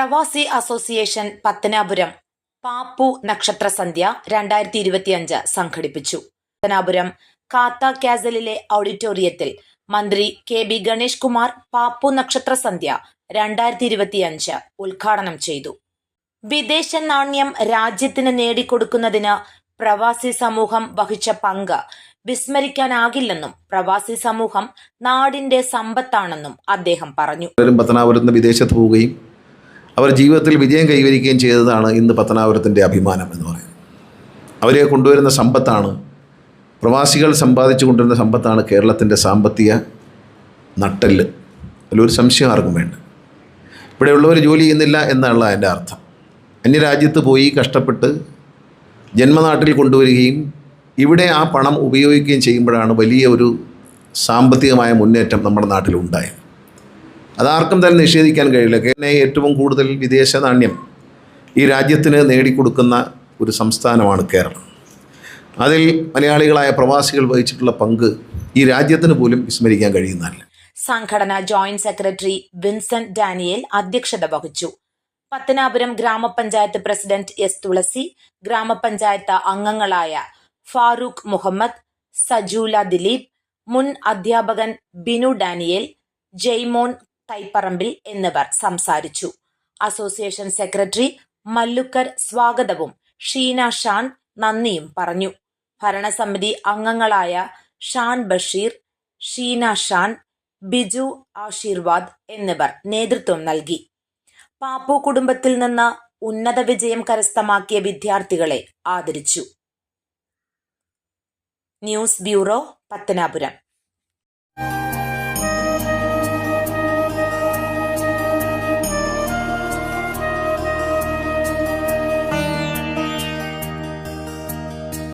പ്രവാസി അസോസിയേഷൻ പത്തനാപുരം പാപ്പു നക്ഷത്ര സന്ധ്യ രണ്ടായിരത്തി ഇരുപത്തിയഞ്ച് സംഘടിപ്പിച്ചു. പത്തനാപുരം കാത്ത കാസലിലെ ഓഡിറ്റോറിയത്തിൽ മന്ത്രി കെ ബി ഗണേഷ് കുമാർ പാപ്പു നക്ഷത്ര സന്ധ്യ രണ്ടായിരത്തി ഇരുപത്തിയഞ്ച് ഉദ്ഘാടനം ചെയ്തു. വിദേശ നാണ്യം രാജ്യത്തിന് നേടിക്കൊടുക്കുന്നതിന് പ്രവാസി സമൂഹം വഹിച്ച പങ്ക് വിസ്മരിക്കാനാകില്ലെന്നും പ്രവാസി സമൂഹം നാടിന്റെ സമ്പത്താണെന്നും അദ്ദേഹം പറഞ്ഞു. പത്തനാപുരത്ത് വിദേശത്ത് പോവുകയും അവർ ജീവിതത്തിൽ വിജയം കൈവരിക്കുകയും ചെയ്തതാണ് ഇന്ന് പത്തനാപുരത്തിന്റെ അഭിമാനം എന്ന് പറയുന്നത്. അവരെ കൊണ്ടുവരുന്ന സമ്പത്താണ് പ്രവാസികൾ സമ്പാദിച്ചു കൊണ്ടുവരുന്ന സമ്പത്താണ് കേരളത്തിന്റെ സാമ്പത്തിക നട്ടെല്ല്. അതിലൊരു സംശയം ആർക്കും വേണ്ട. ഇവിടെയുള്ളവർ ജോലി ചെയ്യുന്നില്ല എന്നുള്ള അതിന്റെ അർത്ഥം. അന്യരാജ്യത്ത് പോയി കഷ്ടപ്പെട്ട് ജന്മനാട്ടിൽ കൊണ്ടുവരികയും ഇവിടെ ആ പണം ഉപയോഗിക്കുകയും ചെയ്യുമ്പോഴാണ് വലിയ ഒരു സാമ്പത്തികമായ മുന്നേറ്റം നമ്മുടെ നാട്ടിലുണ്ടായത്. അതാർക്കും തന്നെ നിഷേധിക്കാൻ കഴിയില്ല. കേരള ഏറ്റവും കൂടുതൽ വിദേശ നാണ്യം ഈ രാജ്യത്തിന് നേടിക്കൊടുക്കുന്ന ഒരു സംസ്ഥാനമാണ് കേരളം. അതിൽ മലയാളികളായ പ്രവാസികൾ വഹിച്ചിട്ടുള്ള പങ്ക് ഈ രാജ്യത്തിന് പോലും വിസ്മരിക്കാൻ കഴിയുന്നതല്ല. സംഘടന ജോയിന്റ് സെക്രട്ടറി വിൻസെന്റ് ഡാനിയേൽ അധ്യക്ഷത വഹിച്ചു. പത്തനാപുരം ഗ്രാമപഞ്ചായത്ത് പ്രസിഡന്റ് എസ് തുളസി ഗ്രാമപഞ്ചായത്ത് അംഗങ്ങളായ ഫാറൂഖ് മുഹമ്മദ് സജൂല ദിലീപ് മുൻ അധ്യാപകൻ ബിനു ഡാനിയേൽ ജെയ്മോൻ തൈപ്പറമ്പിൽ എന്നിവർ സംസാരിച്ചു. അസോസിയേഷൻ സെക്രട്ടറി മല്ലുക്കർ സ്വാഗതവും ഷീന ഷാൻ നന്ദിയും പറഞ്ഞു. ഭരണസമിതി അംഗങ്ങളായ ഷാൻ ബഷീർ ഷീന ഷാൻ ബിജു ആശീർവാദ് എന്നിവർ നേതൃത്വം നൽകി. പാപ്പു കുടുംബത്തിൽ നിന്ന് ഉന്നത വിജയം കരസ്ഥമാക്കിയ വിദ്യാർത്ഥികളെ ആദരിച്ചു. News bureau Pathanapuram.